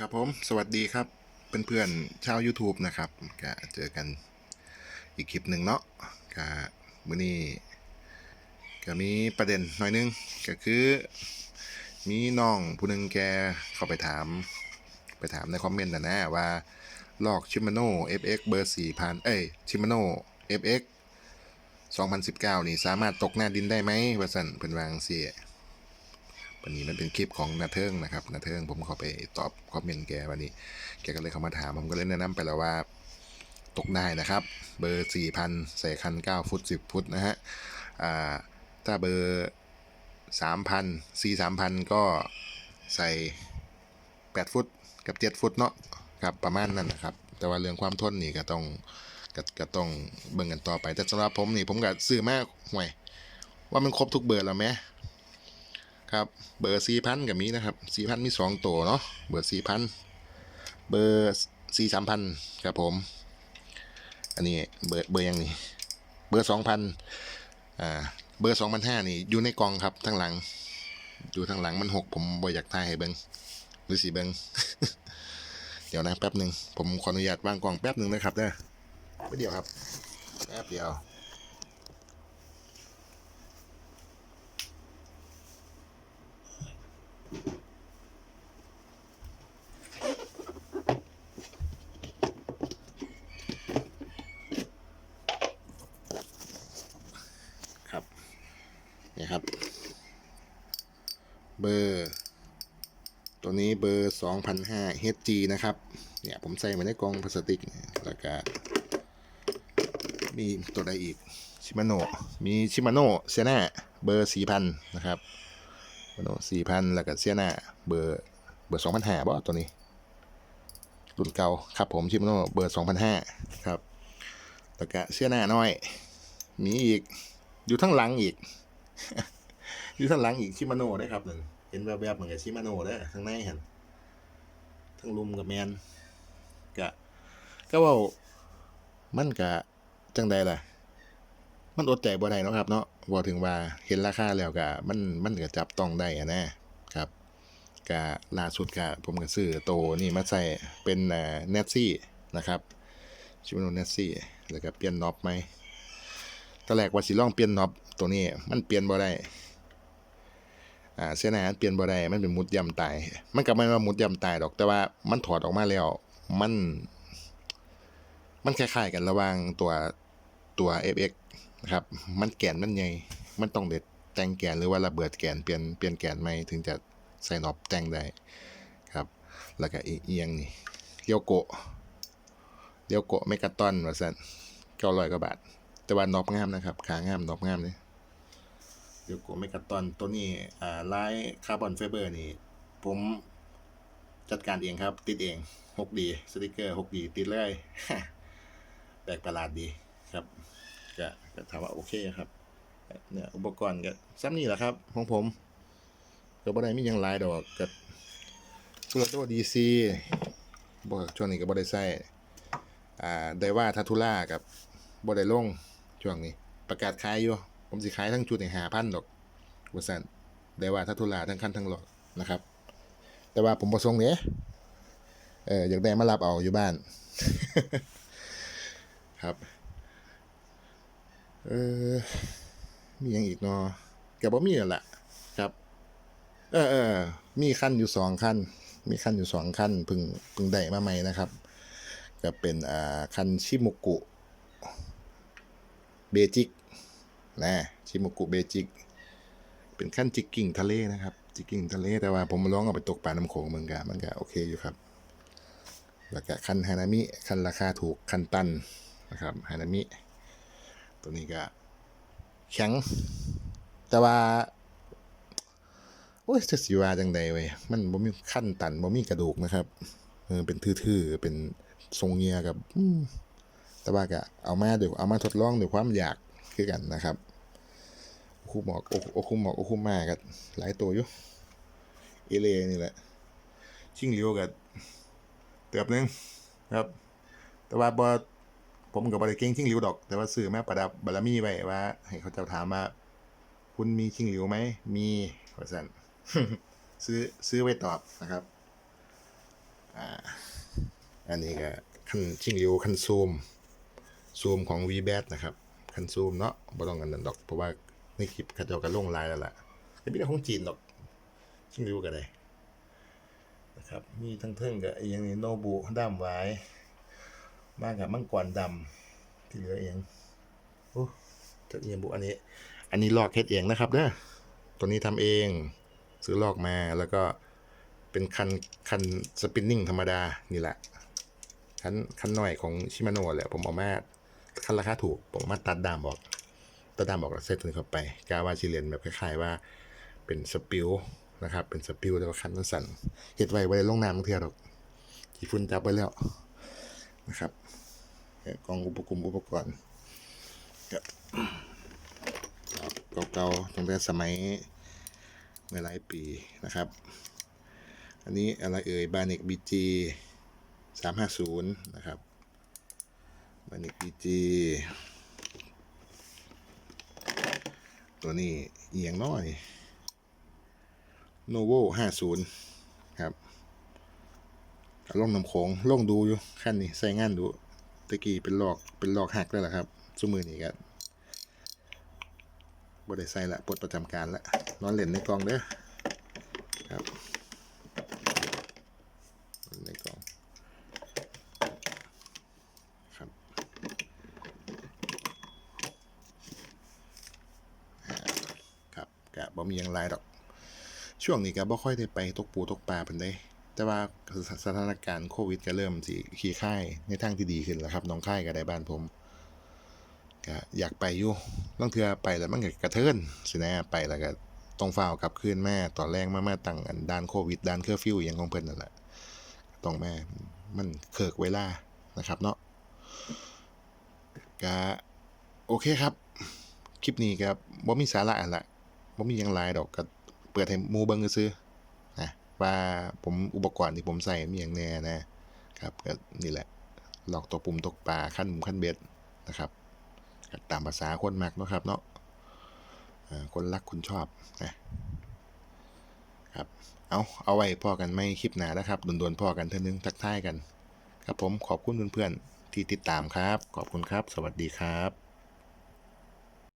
ครับผม สวัสดีครับ เพื่อนๆชาว YouTube นะครับก็เจอกันอีกคลิปหนึ่งเนาะก็มื้อนี้ก็มีประเด็นหน่อยนึง ก็คือ มีน้องผู้หนึงแกเข้าไปถาม ไปถามในคอมเมนต์นะนะว่า ลอกชิมาโน่ FX เบอร์4,000เอ้ยชิมาโน่ FX 2019 นี่สามารถตกหน้าดินได้ไหมว่าสันเพิ่นวาจั่งสิ วันนี้มันเป็นคลิปของนาเทิงนะครับนาเทิงผมข้าไปตอบคอมเมนต์แกวันนี้ แกก็เลยเข้ามาถามผมก็เลยแนะนำไปแล้วว่าตกได้นะครับ เบอร์ 4,000ใส่คัน 9 ฟุต 10 ฟุตนะฮะอ่าถ้าเบอร์ 3,000 4 3,000 ก็ใส่ 8 ฟุตกับ 7 ฟุตเนาะครับประมาณนั้นนะครับ แต่ว่าเรื่องความทนนี่ก็ต้องก็ก็ต้องเบิ่งกันต่อไป แต่สำหรับผมนี่ผมก็ซื้อมาห่วย ว่ามันครบทุกเบอร์แล้วไหม ครับเบอร์สี่พันกับมีนะครับสี่พันมีสองตัวเนาะเบอร์สี่พันเบอร์สี่สามพันครับผมอันนี้เบอร์เบอร์ยังนี่เบอร์สองพันอ่าเบอร์สองพันห้านี่อยู่ในกล่องครับทั้งหลังอยู่ทั้งหลังมันหกผมบ่อยากทายให้เบิงหรือสีเบิงเดี๋ยวนะแป๊บหนึ่งผมขออนุญาตวางกล่องแป๊บหนึ่งนะครับเด้อไม่เดียวครับแป๊บเดียว นี่ครับ เบอร์ ตัวนี้เบอร์ 2005 HG นะครับ เนี่ยผมใส่มาในกล่องพลาสติกแล้วก็มีตัวใดอีกชิมาโน่มีชิมาโน่เซียนาเบอร์ 4,000 นะครับชิมาโน่4,000 แล้วก็เซียนาเบอร์เบอร์ 2,500บ่ตัวนี้รุ่นเก่าครับผมชิมาโน่เบอร์ 2,500 ครับแล้วก็เซียนาน้อย มีอีกอยู่ทั้งหลังอีก อยู่ทั้งหลังอีกชิมาโน่ได้ครับหนึ่งเห็นแวบๆเหมือนกับชิมาโน่ได้อข้างในเห็นทั้งลุมกับแมนกะก็ว่ามันกะจังใดล่ะ มันอดใจบ่ได้นะครับ เนาะว่าถึงว่าเห็นราคาแล้วกะมันมันก็จับต้องได้อะนะครับกะล่าสุดกะผมก็ซื้อโตนี่มาใส่เป็นเอ่อเนสซี่นะครับชิมาโน่เนสซี่แล้วก็เปลี่ยนน็อปไหม ตอนแรกว่าสิลองเปลี่ยนน็อปตัวนี้ มันเปลี่ยนบ่ได้ อ่าเส้นอาหารเปลี่ยนบ่ได้ มันเป็นมุดย่ำตาย มันก็ไม่ว่ามุดย่ำตายดอก แต่ว่ามันถอดออกมาแล้ว มัน มันคล้ายๆกันระหว่างตัวตัว FX นะครับ มันแกนมันใหญ่ มันต้องเด็ดแต่งแกนหรือว่าระเบิดแกนเปลี่ยนเปลี่ยนแกนใหม่ถึงจะใส่น็อปแต่งได้ครับ แล้วก็อีกเอียงนี่เดียวโกะเดียวโกะเมกาตอนว่าซั่น900กว่าบาท แต่ว่านอบงามนะครับ ขางามนอบงามเลยเดี๋ยวกูไม่กัดตอนตัวนี้อ่าลายคาร์บอนไฟเบอร์นี่ ผมจัดการเองครับ ติดเอง 6D สติกเกอร์ 6D ติดเลยแปลกประหลาดดีครับก็ก็ถามว่าโอเคครับเนี่ยอุปกรณ์ก็ซ้ำนี่แหละครับของผมก็บ่ได้มียังหลายดอกกับตัวตัว DC บ่ช่วงนี้ก็บ่ได้ใช้อ่าได้ว่าทัตุล่ากับบ่ได้ลง ช่วงนี้ ประกาศขายอยู่ ผมสิขายทั้งชุดในหาพันดอกว่าซั่นได้ว่าถ้าทุลาทั้งคันทั้งหลอดนะครับ แต่ว่าผมบ่ส่งเด้ยเอออยากได้มารับเอาอยู่บ้าน ครับเออมีหยังอีกเนาะก็บ่มีนั่นล่ะครับ เออเออมีคันอยู่สองคันมีคันอยู่สองคันพิ่งพิ่งได้มาใหม่นะครับก็เป็นอ่าคันชิมุกุ เบจิกนะชิโมกุเบจิก เป็นขั้นจิกกิ่งทะเลนะครับ จิกกิ่งทะเลแต่ว่าผมมาลองเอาไปตกปลาน้ำโขงเมืองกามันก็โอเคอยู่ครับแล้วก็คันฮานามิคันราคาถูกคันตันนะครับฮานามิตัวนี้ก็แข็ง แต่ว่าโอ้ยจะสิวาจังใดเว้ยมันบ่มีขั้นตันบ่มีกระดูกนะครับเออเป็นทื่อๆเป็นทรงเงียกับอื แต่ว่าก็เอามาเดี๋ยวเอามาทดลองด้วยความอยากคือกันนะครับโอคุหมอกโอคุหมอกโอคุมากันหลายตัวอยู่เอเลนี่แหละ ชิงเหลียวกับเตือบหนึงครับ แต่ว่าบอผมกับบริเก่งชิงเหลียวดอก แต่ว่าซื้อแมาประดับบารมีไว้ว่า ให้เขาเจ้าถามว่า คุณมีชิงเหลียวไหม มีว่าสันซื้อซื้อไว้ตอบนะครับ อ่า อันนี้ก็คันชิงริวคันซูม ซูมของ v b a t นะครับคันซูมเนาะบ่ต้องกันนั่นดอก เพราะว่าในคลิปเขาเจ้าก็ลงลน์แล้วล่ะแต่ไม่ได้ของจีนดอกชิงริวก็ได้นะครับ มีทั้งเทิงกับไอ้อยังนี้โนบุด้ามไว้มากับมังกรดำที่เหลือเองโอ้จะเอียงบุอันนี้ อันนี้ลอกเฮ็ดเองนะครับเด้อตัวนี้ทำเองซื้อลอกมาแล้วก็เป็นคันคันสปินนิ่งธรรมดานี่แหละคันคันหน่อยของชิมาโนะแหละผมเอามา คันราคาถูกผมมาตัดดามออกตัดดามออกแล้วเซตตัวนี้เข้าไปกาวาชิเลนแบบคล้ายๆว่าเป็นสปิลนะครับเป็นสปิลแต่ว่าคันมันสั่นเฮ็ดไว้ไว้ลงน้ำเทื่อดอกขี้ฝุ่นจับไว้แล้วนะครับกล่องอุปกรณ์อุปกรณ์เก่าๆตั้งแต่สมัยเมื่อหลายปีนะครับ อันนี้อะไรเอ่ยบานิกบีจีสามห้าศูนย์นะครับ บานิกบีจีตัวนี้เอียงน้อย โนโวห้าศูนย์ครับก็ลงน้ำโขงล่องดูอยู่ขั้นนี้ใส่งานดูตะกี้เป็นหลอกเป็นหลอกหักแล้วล่ะครับสมือนี้ก็บ่ได้ใส่ละปลดประจำการละนอนเล่นในกองเด้อครับ ในกล่องครับอ่าครับกะบ่ มีหยังหลายดอก ช่วงนี้ก็บ่ค่อยได้ไปตกปูตกปลาเพิ่นได้ แต่ว่าสถานการณ์โควิดก็เริ่มสิขี้ค่ายในทางที่ดีขึ้นแล้วครับน้องค่ายก็ได้บ้านผมก็อยากไปอยู่ลางเทือไปแล้วมันก็กระเทินสินะไปแล้วก็ต้องฟ้าวกลับคืนแม่ตอนแรกมามาตั้งอันด้านโควิดด้านเคอร์ฟิวอหยังของเพิ่นนั่นแหละต้องแม่มันเคิกเวลานะครับเนาะก็โอเคครับ คลิปนี้ก็บ่มีสาระอันละ บ่มีหยังหลายดอกก็เปิดให้หมู่เบิ่งซื่อๆนะว่าผมอุปกรณ์ที่ผมใส่มีหยังแน่นะครับก็นี่แหละหลอกตัวปุ่มตกปลาขั้นมุมขั้นเบ็ดนะครับตามภาษาคนมักเนาะครับเนาะคนรักคนชอบนะครับเอาเอาไว้พอกันไม่คลิปหนานะครับด่วนๆพอกันเท่านึงทักทายกัน ครับผมขอบคุณเพื่อนๆที่ติดตามครับ ขอบคุณครับ สวัสดีครับ